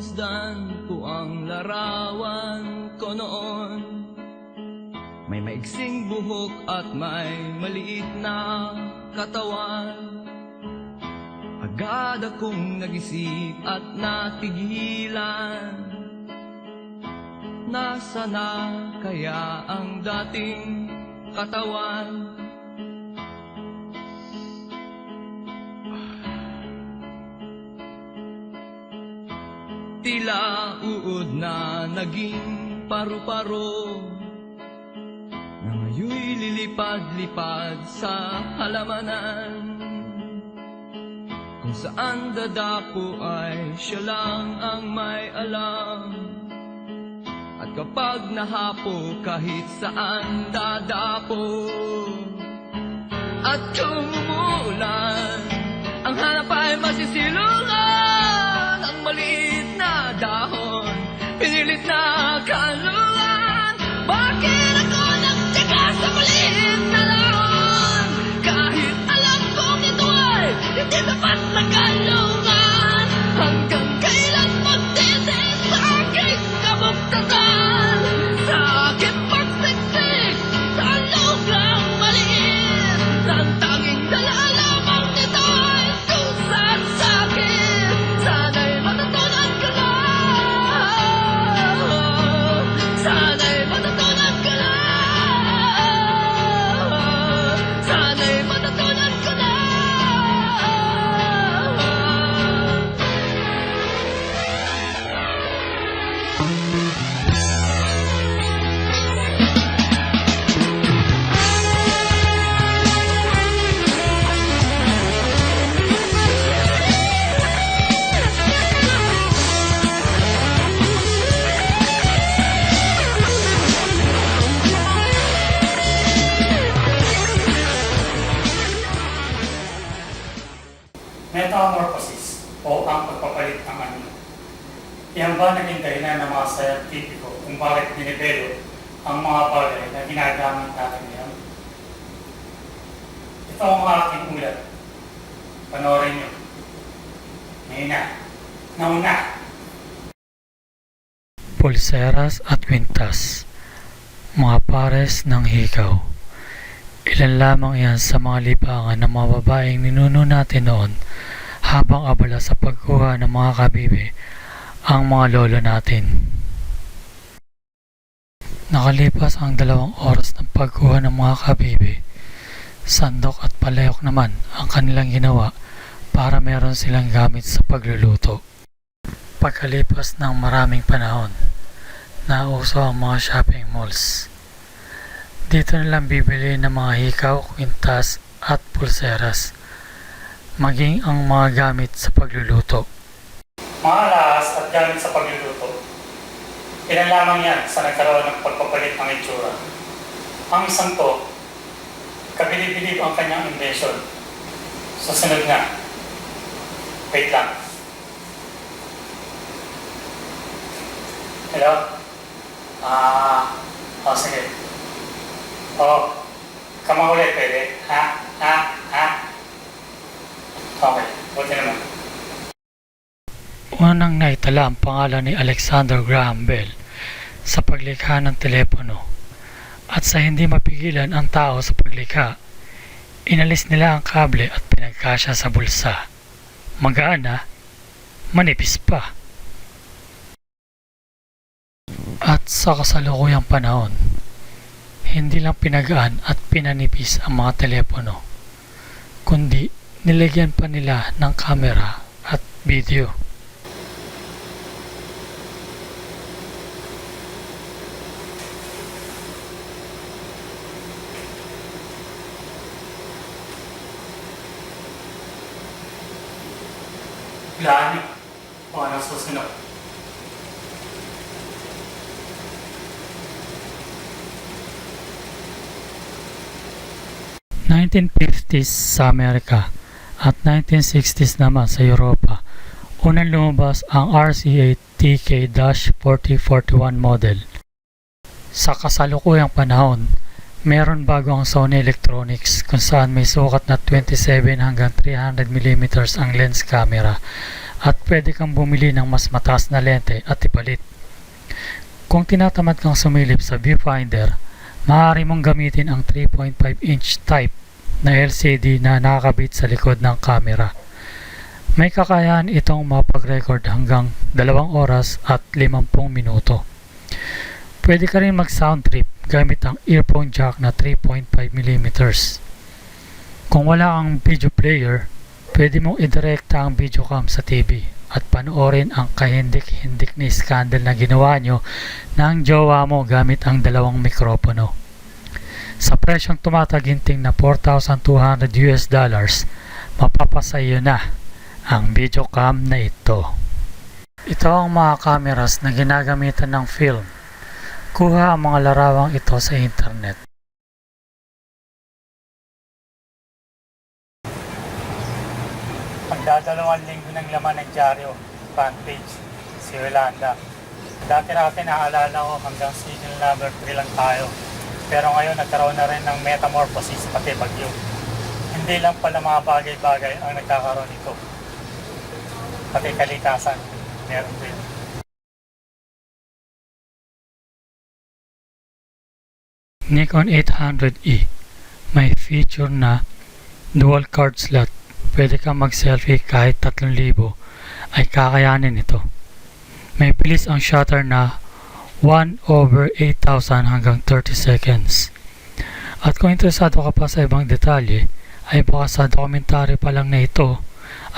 masdan ko ang larawan ko noon. May maiksing buhok at may maliit na katawan. Agad akong nag-isip at natigilan. Nasa na kaya ang dating katawan? Tila uod na naging paru-paro. Na ngayon'y lilipad-lipad sa halamanan. Kung saan dadako ay siya lang ang may alam. At kapag nahapo kahit saan dadako At kung umuulan Ang hanap ay masisilungan Ang maliit ¡Vámonos! Naging dahilan ng mga scientifico kung bakit dinibelo ang mga bagay na ginagamit natin ngayon? Ito ang aking ulat. Panoorin niyo. Ngayon na. Nauna. pulseras at kwintas, mga pares ng hikaw. Ilan lamang yan sa mga libangan ng mga babaeng ninuno natin noon habang abala sa pagkuha ng mga kabibe ang mga lolo natin. Nakalipas ang dalawang oras ng pagkuha ng mga kabibe, sandok at palayok naman ang kanilang ginawa para meron silang gamit sa pagluluto. Pagkalipas ng maraming panahon, nauso ang mga shopping malls. Dito nilang bibili ng mga hikaw, kwintas at pulseras, maging ang mga gamit sa pagluluto. Mga lahas at gamit sa pagluluto. Ilan lamang yan sa nagkaroon ng pagpapalit ng itsura. Ang isang to, kabilib-bilib ang kanyang invention. Susunod nga. Wait lang. Hello? Ah, oh, sige. Oh, kama ulit pwede. Ha? Ha? Ha? Okay, buti naman. Unang naitala ang pangalan ni Alexander Graham Bell sa paglikha ng telepono at sa hindi mapigilan ang tao sa paglikha, inalis nila ang kable at pinagkasya sa bulsa. Magaan na, manipis pa. At sa kasalukuyang panahon, hindi lang pinagaan at pinanipis ang mga telepono, kundi nilagyan pa nila ng kamera at video. Hulaan niyo kung ano susunod. – 1950s sa Amerika at 1960s naman sa Europa. Unang lumabas ang RCA TK-4041 model. Sa kasalukuyang panahon, meron bago ang Sony Electronics kung saan may sukat na 27 hanggang 300 mm ang lens camera at pwede kang bumili ng mas mataas na lente at ipalit. Kung tinatamad kang sumilip sa viewfinder, maaari mong gamitin ang 3.5 inch type na LCD na nakakabit sa likod ng camera. May kakayahan itong mapag-record hanggang 2 oras at 50 minuto. Pwede ka rin mag-sound trip gamit ang earphone jack na 3.5mm. Kung wala kang video player, pwede mong idirekta ang video cam sa TV at panoorin ang kahindik-hindik ni scandal na ginawa nyo ng jowa mo gamit ang dalawang mikropono. Sa presyong tumataginting na 4,200 US dollars, mapapasayo na ang video cam na ito. Ito ang mga cameras na ginagamitan ng film. Kuha ang mga larawang ito sa internet. Magdadalawang linggo ng laman ng dyaryo, front page, si Yolanda. Dati-dati naaalala ko hanggang single number 3 lang tayo. Pero ngayon nagkaroon na rin ng metamorphosis pati bagyo. Hindi lang pala mga bagay-bagay ang nagkakaroon nito. Pati kalikasan, meron din. Nikon 800E may feature na dual card slot. Pwede kang mag-selfie kahit 3,000 ay kakayanin ito. May bilis ang shutter na 1 over 8,000 hanggang 30 seconds. At kung interesado ka pa sa ibang detalye, ay baka sa dokumentary pa lang na ito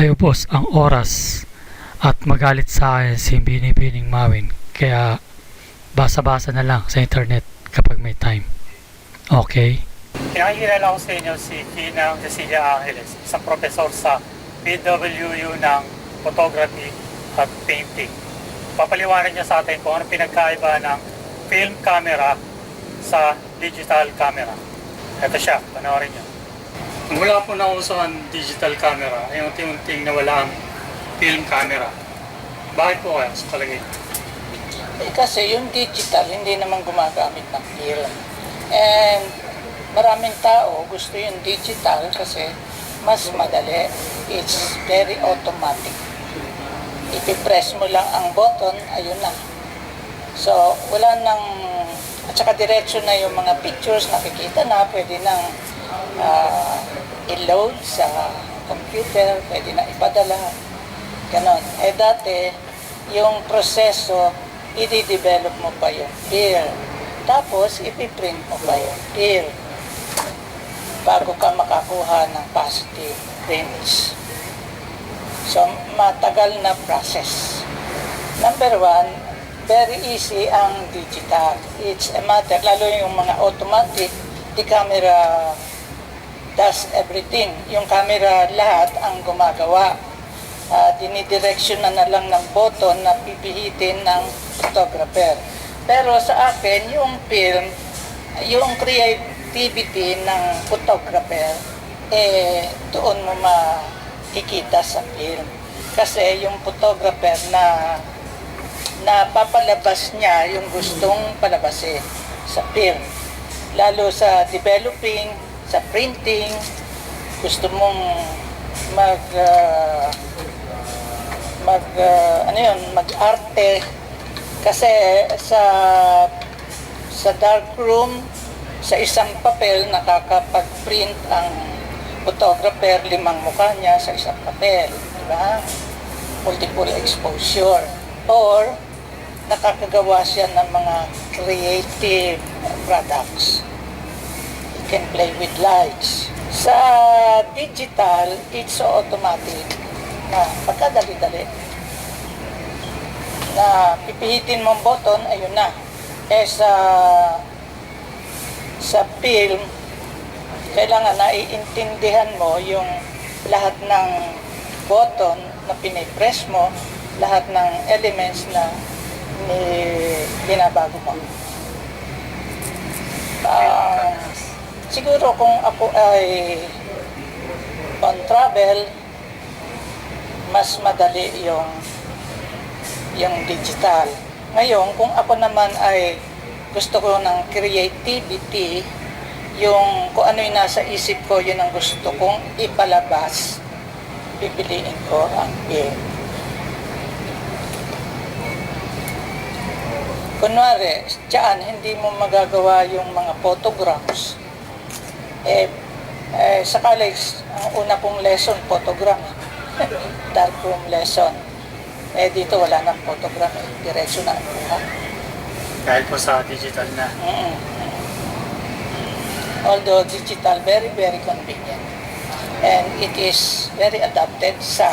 ay ubos ang oras at magalit sa akin si Binibining Mawin. Kaya basa-basa na lang sa internet kapag may time. Okay? Pinakikilala ko sa inyo si Kina Cecilia Angeles, isang profesor sa PWU ng photography at painting. Papaliwanag niya sa atin kung ano pinagkaiba ng film camera sa digital camera. Ito siya, panoorin niyo. Mula po nauso ang digital camera, ay unti-unting nawala ang film camera. Bakit po kaya sa palagay niyo? Eh, kasi yung digital, hindi naman gumagamit ng film. And maraming tao gusto yung digital kasi mas madali. It's very automatic. Ipipress mo lang ang button, ayun na. So, wala nang... At saka diretso na yung mga pictures, nakikita na, pwede nang ah, i-load sa computer, pwede na ipadala. Ganon. Eh dati, yung proseso, i-develop mo pa yung film. Tapos, ipiprint mo pa yung film bago ka makakuha ng positive prints. So, matagal na process. Number one, very easy ang digital. It's a matter, lalo yung mga automatic, the camera does everything. Yung camera lahat ang gumagawa. Uh, dinidirection na na lang ng button na pipihitin ng photographer. Pero sa akin, yung film, yung creativity ng photographer, eh, doon mo makikita sa film. Kasi yung photographer na na papalabas niya yung gustong palabasin sa film. Lalo sa developing, sa printing, gusto mong mag ah, mag ah, ano yun, mag-arte kasi sa sa dark room sa isang papel nakakapag-print ang photographer limang mukha niya sa isang papel, di ba? Multiple exposure or nakakagawa siya ng mga creative products. You can play with lights. Sa digital, it's so automatic na pagkadali-dali na pipihitin mong button, ayun na. Eh sa sa film, kailangan naiintindihan mo yung lahat ng button na pinipress mo, lahat ng elements na ni binabago mo. Ah, siguro kung ako ay on travel, mas madali yung yung digital. Ngayon, kung ako naman ay gusto ko ng creativity, yung kung ano yung nasa isip ko, yun ang gusto kong ipalabas. Bibiliin ko ang beer. Kunwari, dyan, hindi mo magagawa yung mga photograms. Eh, eh sa college, ang una kong lesson, photogram. Darkroom lesson. Eh, dito wala nang photogram. Eh. Diretso na ang buha. Dahil po sa digital na. Mm-mm. Although digital, very, very convenient. And it is very adapted sa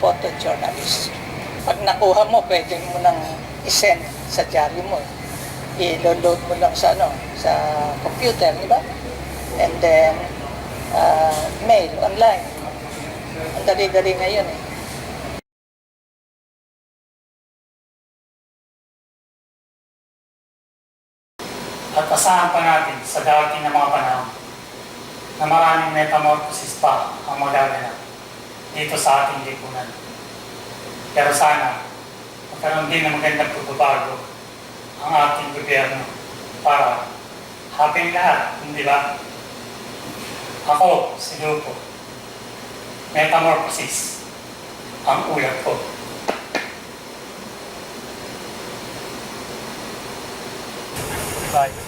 photojournalist. Pag nakuha mo, pwede mo nang isend sa diary mo. I-load mo lang sa ano, sa computer, di ba? And then, uh, mail, online. Ang dali-dali ngayon eh. At asahan pa natin sa darating na mga panahon na maraming metamorphosis pa ang magaganap dito sa ating lipunan. Pero sana, magkaroon din ng magandang pagbabago ang ating gobyerno para happy lahat, hindi ba? Ako, si Lupo, metamorphosis ang ulat ko. Bye.